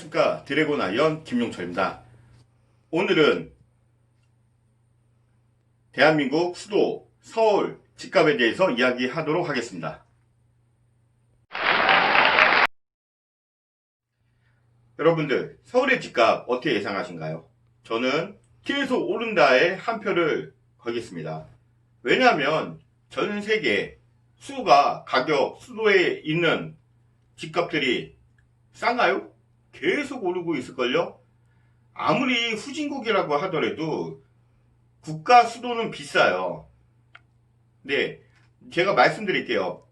안녕하십니까 드래곤 아이언 김용철입니다. 오늘은 대한민국 수도 서울 집값에 대해서 이야기하도록 하겠습니다. 여러분들 서울의 집값 어떻게 예상하신가요? 저는 계속 오른다에 한 표를 걸겠습니다. 왜냐하면 전 세계 수가 가격 수도에 있는 집값들이 싼가요? 계속 오르고 있을걸요? 아무리 후진국이라고 하더라도 국가 수도는 비싸요. 네, 제가 말씀드릴게요.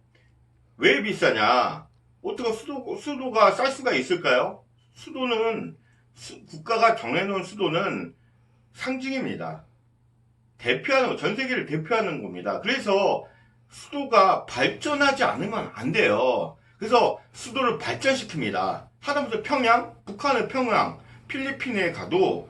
왜 비싸냐? 어떻게 수도, 수도가 쌀 수가 있을까요? 수도는, 수- 국가가 정해놓은 수도는 상징입니다. 대표하는, 거, 전 세계를 대표하는 겁니다. 그래서 수도가 발전하지 않으면 안 돼요. 그래서 수도를 발전시킵니다. 하다못해 평양, 북한의 평양, 필리핀에 가도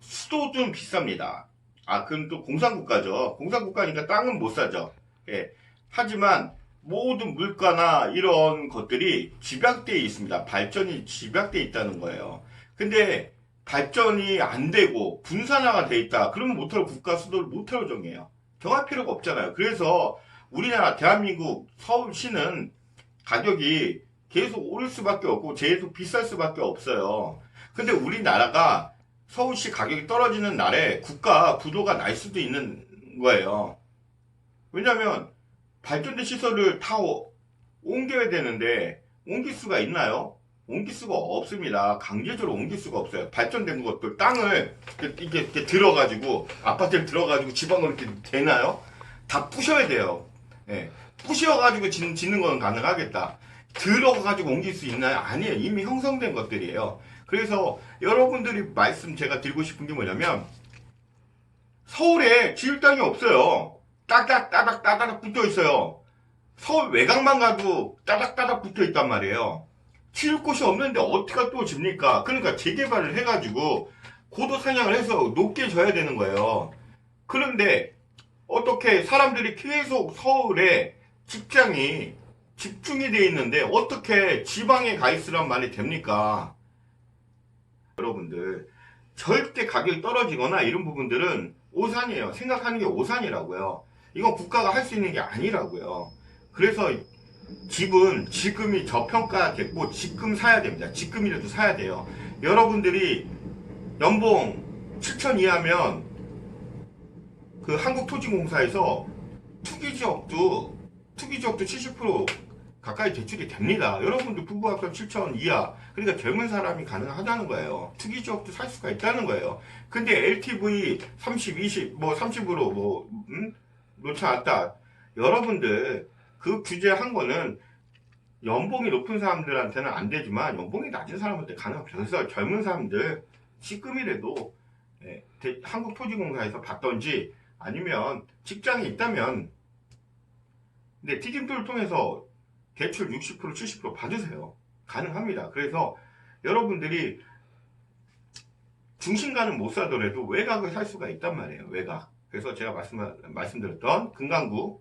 수도 좀 비쌉니다. 아, 그건 또 공산국가죠. 공산국가니까 땅은 못 사죠. 예. 하지만 모든 물가나 이런 것들이 집약되어 있습니다. 발전이 집약되어 있다는 거예요. 근데 발전이 안 되고 분산화가 돼 있다. 그러면 모터로 국가 수도를 모터로 정해요. 정할 필요가 없잖아요. 그래서 우리나라 대한민국 서울시는 가격이 계속 오를 수밖에 없고 계속 비쌀 수밖에 없어요. 근데 우리나라가 서울시 가격이 떨어지는 날에 국가 부도가 날 수도 있는 거예요. 왜냐면 발전된 시설을 다 오- 옮겨야 되는데 옮길 수가 있나요? 옮길 수가 없습니다. 강제적으로 옮길 수가 없어요. 발전된 것들 땅을 이렇게, 이렇게, 이렇게 들어가지고 아파트를 들어가지고 지방으로 이렇게 되나요? 다 부셔야 돼요. 예. 부셔가지고 짓, 짓는 건 가능하겠다. 들어가지고 옮길 수 있나요? 아니에요. 이미 형성된 것들이에요. 그래서 여러분들이 말씀 제가 드리고 싶은 게 뭐냐면 서울에 지을 땅이 없어요. 따닥 따닥 따닥 붙어 있어요. 서울 외곽만 가도 따닥 따닥 붙어 있단 말이에요. 지을 곳이 없는데 어떻게 또 집니까? 그러니까 재개발을 해가지고 고도 상향을 해서 높게 져야 되는 거예요. 그런데 어떻게 사람들이 계속 서울에 직장이 집중이 돼 있는데 어떻게 지방에 가 있으란 말이 됩니까? 여러분들 절대 가격이 떨어지거나 이런 부분들은 오산이에요. 생각하는 게 오산이라고요. 이건 국가가 할 수 있는 게 아니라고요. 그래서 집은 지금이 저평가됐고 지금 사야 됩니다. 지금이라도 사야 돼요. 여러분들이 연봉 7천 이하면 그 한국토지공사에서 투기 지역도 투기 지역도 70% 가까이 대출이 됩니다. 여러분들 부부합산 7천 이하 그러니까 젊은 사람이 가능하다는 거예요. 투기 지역도 살 수가 있다는 거예요. 근데 LTV 30, 20, 뭐 30으로 뭐 음? 놓지 않았다. 여러분들 그 규제한 거는 연봉이 높은 사람들한테는 안 되지만 연봉이 낮은 사람한테 가능합니다. 그래서 젊은 사람들 지금이라도 예, 대- 한국토지공사에서 받던지 아니면 직장이 있다면 근데 티gin표를 통해서 대출 60% 70% 받으세요. 가능합니다. 그래서 여러분들이 중심가는 못 사더라도 외곽을 살 수가 있단 말이에요. 외곽. 그래서 제가 말씀, 말씀드렸던 금강구,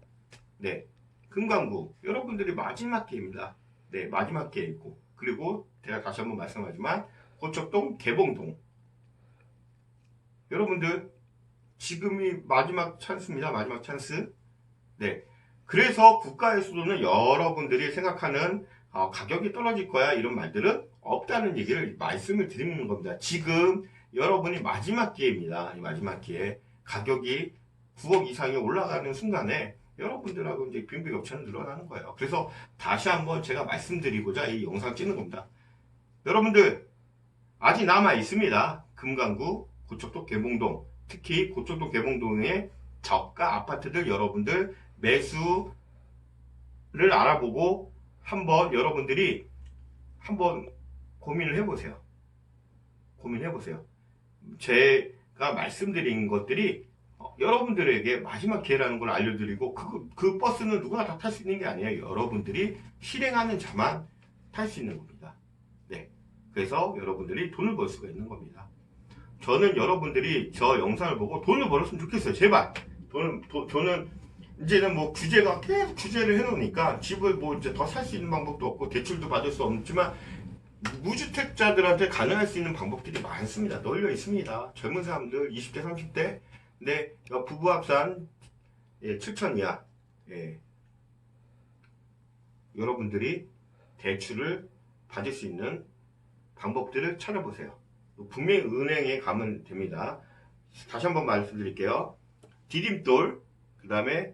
네, 금강구. 여러분들이 마지막 기회입니다. 네, 마지막 기회이고. 그리고 제가 다시 한번 말씀하지만 고척동, 개봉동. 여러분들 지금이 마지막 찬스입니다. 마지막 찬스. 네. 그래서 국가의 수도는 여러분들이 생각하는 어, 가격이 떨어질 거야 이런 말들은 없다는 얘기를 말씀을 드리는 겁니다. 지금 여러분이 마지막 기회입니다. 이 마지막 기회 가격이 9억 이상이 올라가는 순간에 여러분들하고 이제 빈비 격차는 늘어나는 거예요. 그래서 다시 한번 제가 말씀드리고자 이 영상 찍는 겁니다. 여러분들 아직 남아 있습니다. 금강구, 고척동, 개봉동 특히 고척동, 개봉동의 저가 아파트들 여러분들 매수를 알아보고 한번 여러분들이 한번 고민을 해보세요. 고민해보세요. 제가 말씀드린 것들이 어, 여러분들에게 마지막 기회라는 걸 알려드리고 그, 그 버스는 누구나 다 탈 수 있는 게 아니에요. 여러분들이 실행하는 자만 탈 수 있는 겁니다. 네. 그래서 여러분들이 돈을 벌 수가 있는 겁니다. 저는 여러분들이 저 영상을 보고 돈을 벌었으면 좋겠어요. 제발. 돈은, 도- 저는 이제는 뭐 규제가 계속 규제를 해놓으니까 집을 뭐 이제 더 살 수 있는 방법도 없고 대출도 받을 수 없지만 무주택자들한테 가능할 수 있는 방법들이 많습니다. 널려 있습니다. 젊은 사람들 20대, 30대. 근데 이 부부 합산 예, 7천 이하. 예. 여러분들이 대출을 받을 수 있는 방법들을 찾아보세요. 분명히 은행에 가면 됩니다. 다시 한번 말씀드릴게요. 디딤돌, 그 다음에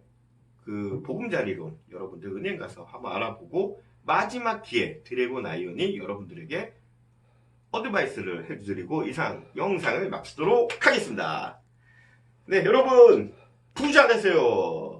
그 보금자리론 여러분들 은행 가서 한번 알아보고 마지막 기회 드래곤 아이언이 여러분들에게 어드바이스를 해드리고 이상 영상을 마치도록 하겠습니다. 네, 여러분 부자 되세요.